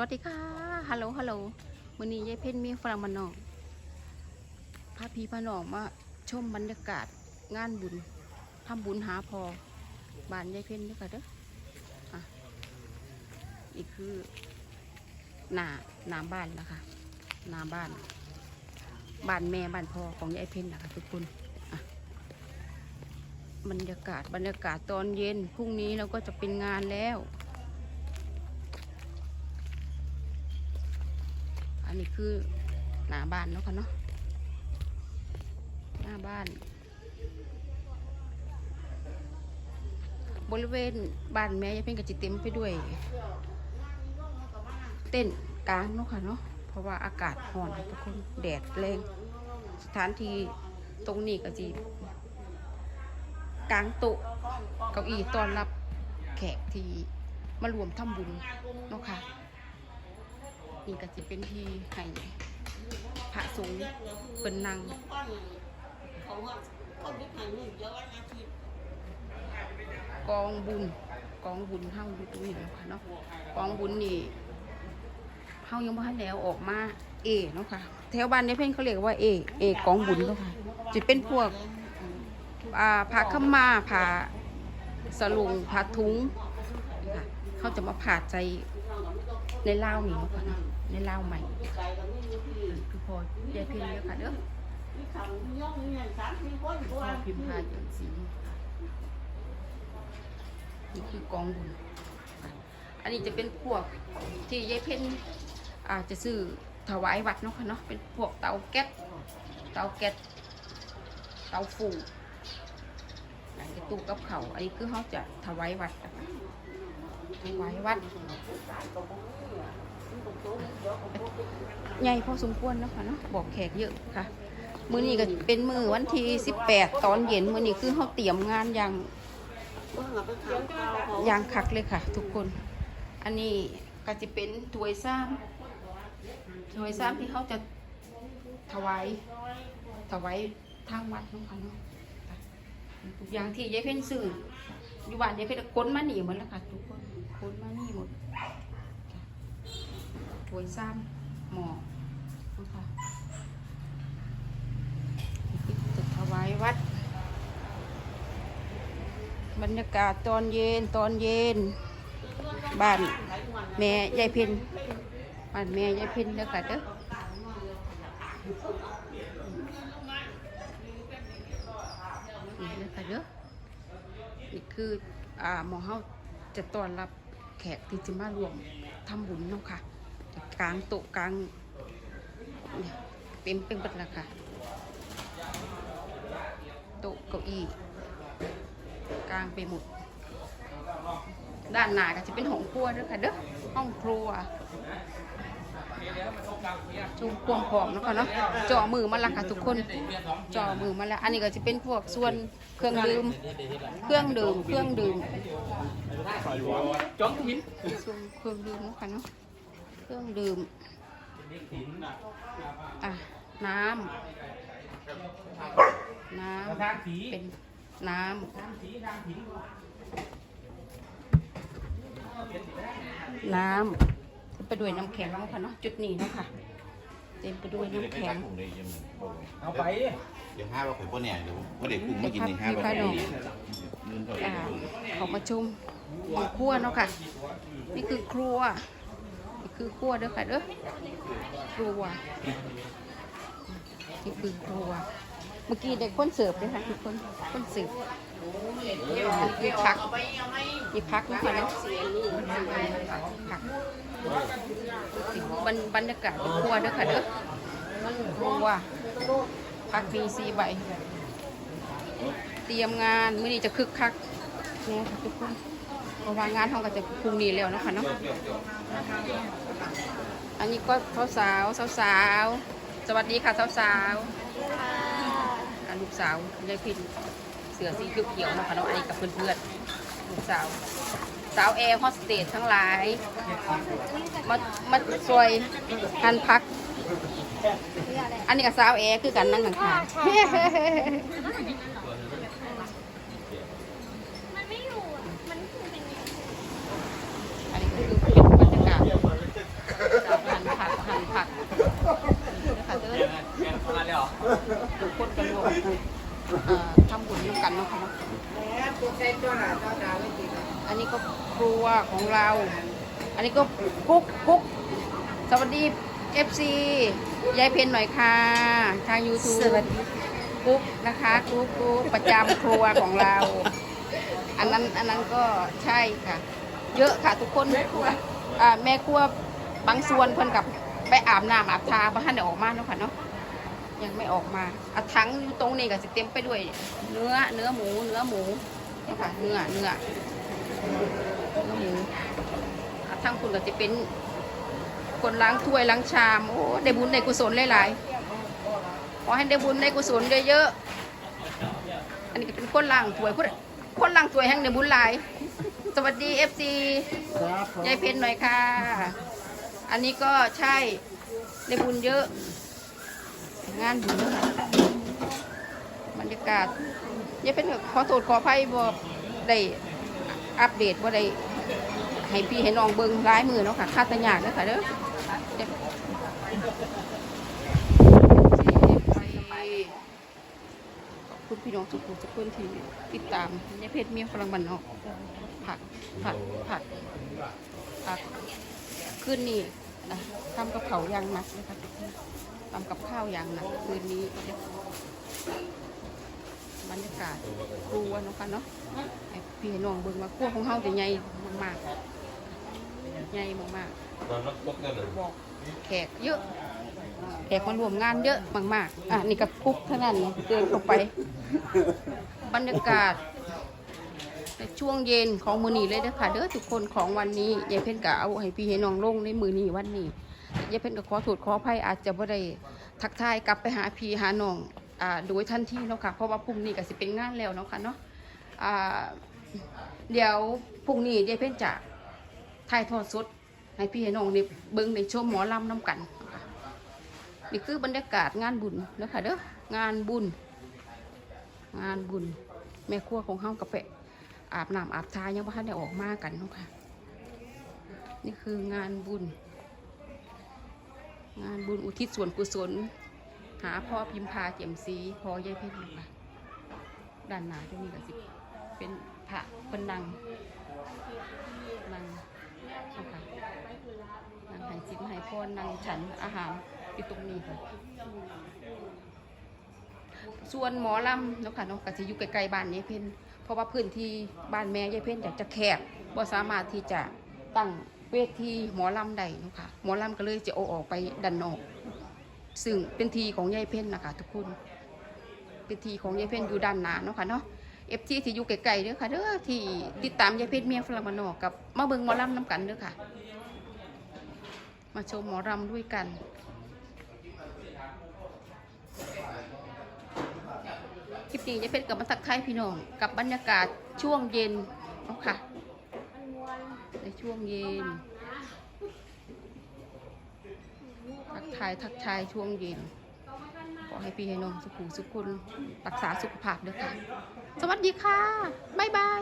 วัสดีค่ะฮัลโหลฮัลโหลวันนี้ยายเพ่นมีฝรั่งมันนอกพาพีพานองมาชมบรรยากาศงานบุญทำบุญหาพอบ้านยายเพ่นด้วยค่ะเด้ออะนี่คือหนาหนาบ้านนะคะหนาบ้านบ้านแม่บ้านพ่อของยายเพ่นนะคะทุกคนอะบรรยากาศบรรยากาศตอนเย็นพรุ่งนี้เราก็จะเป็นงานแล้ว อันนี้คือหน้าบ้านเนาะค่ะเนาะหน้าบ้าน บริเวณบ้านแม่ยายเพ่งกับจิเต็มไปด้วย เต้นกลางเนาะค่ะเนาะเพราะว่าอากาศร้อนทุกคนแดดแรงสถานที่ตรงนี้ก็จีกลางโต๊ะเก้าอี้ต้อนรับแขกที่มารวมทำบุญเนาะค่ะ นี่ก็จะเป็นที่ให้พระสงฆ์เป็นนางกองบุญกองบุญเฮาอยู่ตรงนี้แล้วค่ะเนาะกองบุญนี่เฮายังบ่ทันแล้วออกมาเอเนาะค่ะแถวบ้านเนี่ยเพิ่นเขาเรียกว่าเอเอกองบุญเนาะค่ะจะเป็นพวกอ่าผ้าขามาผ้าสลุงผ้าทุงนี่ค่ะเขาจะมาผ่าใจในเล่าวนี่เนาะค่ะเนาะ ในเล่าวใหม่คือพอยายเพ็ญเลยค่ะเด้อพอพิมพ์พาจังสีนี่คือกองบุญอันนี้จะเป็นพวกที่ยายเพ็ญอาจจะซื้อถวายวัดเนาะค่ะเนาะเป็นพวกเตาแก๊สเตาแก๊สเตาฟูอันนี้ตู้กับเขาอันนี้คือเขาจะถวายวัดนะคะ ถวายวัดใหญ่พอสมควรแล้วค่ะเนาะบอกแขกเยอะค่ะ มือนี้ก็เป็นมือวันที่18ตอนเย็นมือนี้คือเขาเตรียมงานอย่างอย่างคักเลยค่ะ ทุกคน อันนี้ก็จะเป็นถวยซ้ำถวยซ้ำที่เขาจะถวายถวายทางวัดนะค่ะเนาะทุกอย่างที่ยายเพ่นซื้ออยู่บ้านยายเพ่นก็ขนมาหนีหมดแล้วค่ะทุกคน ขนมานี่หมดถ้วยซ้ำหม้อนะคะจะถวายวัด บรรยากาศตอนเย็นตอนเย็น บ้านแม่ยายเพ็ญบ้านแม่ยายเพ็ญเด้อค่ะเด้อนี่เด้อค่ะเด้อนี่คืออ่าหมอเฮาจะต้อนรับ กที่จะมารวมทำบุญเนาะค่ะกลางโต๊ะกลางเนี่ยเต็มเป็นบัดละค่ะโต๊ะเก้าอี้กลางไปหมดด้านหน้าก็จะเป็นห้องครัวด้วยค่ะเด้อห้องครัว จุ่มพวงผอมแล้วค่ะเนาะจ่อมือมาและค่ะทุกคนจ่อมือมาแล้วอันนี้ก็จะเป็นพวกส่วนเครื่องดื่ม เครื่องดื่ม เครื่องดื่มจ้องหินส่วนเครื่องดื่มนะคะเนาะ เครื่องดื่ม อะ น้ำ น้ำ เป็นน้ำ น้ำ ไปด้วยน้ำแข็งแล้วค่ะเนาะจุดนี้เนาะค่ะเต็มไปด้วยน้ำแข็งเอาไปเดี๋ยวห้าว่าข่อยพ่อเนี่ยเดี๋ยวพ่อเด็กกุ้งมากินในห้าว่ามีข่ขอยนมเงินเท่าไหร่อ่าเขามาชมห้องครัวเนาะค่ะ นี่คือครัวนี่คือครัวเด้อค่ะเด้อครัวนี่คือครัว เมื่อกี้เด็กคนเสิร์ฟเลยค่ะทุกคนคนเสิร์ฟมีพักมีพักนะคะเนาะพัก บรรบรรยากาศเป็นครัวเด้อค่ะเด้อครัวพักมีสีใบ เตรียมงานมื้อนี้จะคึกคักเนี่ยค่ะทุกคนเพราะว่างานเขาก็จะพรุ่งนี้แล้วเนาะคะเนาะอันนี้ก็สาวสาวสาวสาวสวัสดีค่ะสาวสาวอันลูกสาวยายพินเสือสีเขียวๆนะคะเนาะอันนี้กับเพื่อนๆลูกสาว สาวแอร์โฮสเตสทั้งหลาย มามาช่วยกันพัก อันนี้กับสาวแอร์คือกันนั่งกันค่ะอันนี้คือเป็นบรรยากาศหันผักหันผักนะคะเด้อคนกันรวมทำบุญร่วมกันนาะค่ะเนาะ รยากาศวของเรา อันนี้ก็กุ๊กกุ๊กสวัสดี FC ยายเพนหน่อยค่ะ ทาง YouTube สวัสดีกุ๊กนะคะกุ๊กกุ๊กประจำครัวของเรา อันนั้นอันนั้นก็ใช่ค่ะ เยอะค่ะทุกคนอ่าแม่ครัวบางส่วนเพิ่นกับไปอาบน้ำอาบทาเพราะท่านได้ออกมาเนาะค่ะเนาะยังไม่ออกมาอะถังอยู่ตรงนี้ก็สิเต็มไปด้วย เนื้อเนื้อหมู เนื้อหมูเนาะค่ะเนื้อเนื้อเนื้อหมูอะ ทั้งคุณก็จะเป็นคนล้างถ้วยล้างชามโอ้ได้บุญได้กุศลหลายๆขอให้ได้บุญได้กุศลเยอะๆอันนี้ก็เป็นคนล้างถ้วยคนคนล้างถ้วยแห่งได้บุญหลาย สวัสดีเอฟซีครับผมยายเพนหน่อยค่ะ อันนี้ก็ใช่ได้บุญเยอะ งานบุญค่ะบรรยากาศยายเพนก็ขอโทษขออภัยบ่ได้ อัปเดตบ่าได้ให้พี่ให้น้องเบิ่งร้ายมือเนาะค่ะคาดตะยากเด้อค่ะเด้อเดี๋ยวคุณพี่น้องทุกคนทุกคนที่ติดตามยาเพชรเมียฝรั่งบันเนอกผักผักผักผักคืนนี้นะทำกับเขายางหนักเลยค่ะทำกับข้าวยางหนักคืนนี้ บรรยากาศครัวเนาะค่ะเนาะให้พี่ให้น้องเบิ่งว่าครัวของเฮาจะใหญ่มากๆใหญ่มากๆบอกแขกเยอะแขกมารวมงานเยอะมากๆอะนี่กับกุ๊กเท่านั้นเนี่ยเดินเข้าไป บรรยากาศในช่วงเย็นของมือนีเลยเด้อค่ะเด้อทุกคนของวันนี้ยายเพ่นกะเอาให้พี่ให้น้องลงในมือนีวันนี้ยายเพ่นก็ขอโทษขออภัยอาจจะบ่ได้ทักทายกลับไปหาพี่หาน้อง โดยทันทีเนาะค่ะเพราะว่าพรุ่งนี้ก็สิเป็นงานแล้วเนาะค่ะเนาะเดี๋ยวพรุ่งนี้ยายเพ่นจะถ่ายทอดสดให้พี่ให้น้องได้เบิ่งในชมหมอลำน้ำกันนี่คือบรรยากาศงานบุญเนาะค่ะเด้องานบุญ งานบุญ แม่ครัวของเฮากาแฟอาบน้ำอาบทายังบ่ทันได้ออกมากันเนาะค่ะ นี่คืองานบุญ งานบุญอุทิศส่วนกุศล หาพ่อพิมพาเจียมสีพ่อยายเพชรนะคะด้านหน้าตรงนี้ก็สิเป็นพระเป็นนางนางค่ะนางหายสินใหายพรนางฉันอาหารอยู่ตรงนี้ค่ะส่วนหมอลำนะค่ะเนาะก็จะอยู่ใกล้ๆบ้านยายเพ็ญเพราะว่าพื้นที่บ้านแม่ยายเพ็ญอยากจะแคบบ่สามารถที่จะตั้งเวทีหมอลำได้นะคะหมอลำก็เลยจะเอออกไปดันนอก ซึ่งเป็นทีของยายเพ็ญนะคะทุกคน เป็นทีของยายเพ็ญอยู่ด้านหน้าเนาะค่ะเนาะเอฟซีที่อยู่ไกลๆเด้อค่ะเด้อที่ติดตามยายเพ็ญเมียฝรั่งมานอกกับมาเบิงหมอลำน้ำกันเด้อค่ะ มาชมหมอลำด้วยกันคลิปนี้จะเป็นกับมาทักไทยพี่น้องกับบรรยากาศช่วงเย็นเนาะค่ะในช่วงเย็น ทัก ทายทักทายช่วงเย็น ขอให้พี่ให้น้องสุขุสุขุนรักษาสุขภาพด้วยค่ะ สวัสดีค่ะ บ๊ายบาย